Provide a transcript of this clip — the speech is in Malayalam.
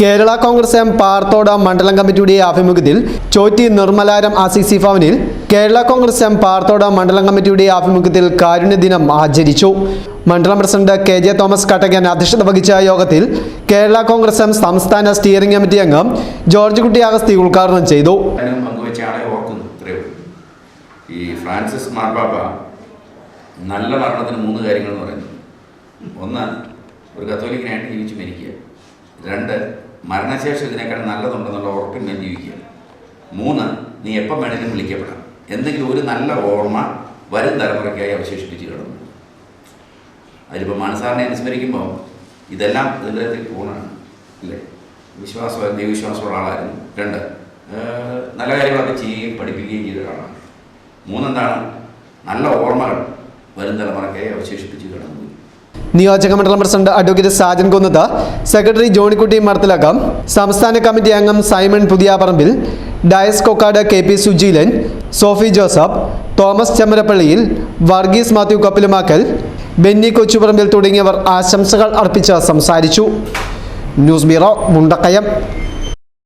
കേരള കോൺഗ്രസ് എം പാർത്തോട മണ്ഡലം കമ്മിറ്റിയുടെ ആഭിമുഖ്യത്തിൽ ചോറ്റി നിർമ്മലാരം ആസിസി ഭവനിൽ കേരള കോൺഗ്രസ് എം പാർത്തോട മണ്ഡലം കമ്മിറ്റിയുടെ ആഭിമുഖ്യത്തിൽ കാരുണ്യ ദിനം ആചരിച്ചു. മണ്ഡലം president K J Thomas Kattakan അധ്യക്ഷത വഹിച്ച യോഗത്തിൽ കേരള കോൺഗ്രസ് എം സംസ്ഥാന സ്റ്റിയറിംഗ് കമ്മിറ്റി അംഗം ജോർജ് കുട്ടി അഗസ്തി ഉദ്ഘാടനം ചെയ്തു. ഈ ഫ്രാൻസിസ് നല്ല മൂന്ന് കാര്യങ്ങൾ പറയുന്നു. ഒന്ന് ഒരു കത്തോലിക്കനായിട്ട് ജീവിച്ച് മരിക്കുക. രണ്ട് മരണശേഷം ഇതിനേക്കാൾ നല്ലതുണ്ടെന്നുള്ള ഞാൻ ജീവിക്കുക മൂന്ന് നീ എപ്പം വേണമെങ്കിലും വിളിക്കപ്പെടാം. എന്തെങ്കിലും ഒരു നല്ല ഓർമ്മ വരും തലമുറയ്ക്കായി അവശേഷിപ്പിച്ച് കിടന്നു. അതിലിപ്പോൾ മാനസാറിനെ അനുസ്മരിക്കുമ്പോൾ ഇതെല്ലാം ഇതിന്റെ പൂർണമാണ് അല്ലേ? വിശ്വാസം ദൈവവിശ്വാസമുള്ള ആളായിരുന്നു. രണ്ട് നല്ല കാര്യങ്ങളൊക്കെ ചെയ്യുകയും പഠിപ്പിക്കുകയും ചെയ്ത ഒരാളാണ്. മൂന്നെന്താണ്? നല്ല ഓർമ്മകൾ വരും തലമുറയ്ക്കായി അവശേഷിപ്പിച്ച് കിടന്നു. നിയോജക മണ്ഡലം president advocate Sajan Kunnath secretary Johnykutty Marthalakam സംസ്ഥാന കമ്മിറ്റി അംഗം Simon Puthiyaparambil Dias Kokkad K P Sujeelan Sophie Joseph Thomas Chemmarappallil Varghese Mathew Kappilumakkal Benny Kochuparambil തുടങ്ങിയവർ ആശംസകൾ അർപ്പിച്ച് സംസാരിച്ചു. News bureau Mundakayam.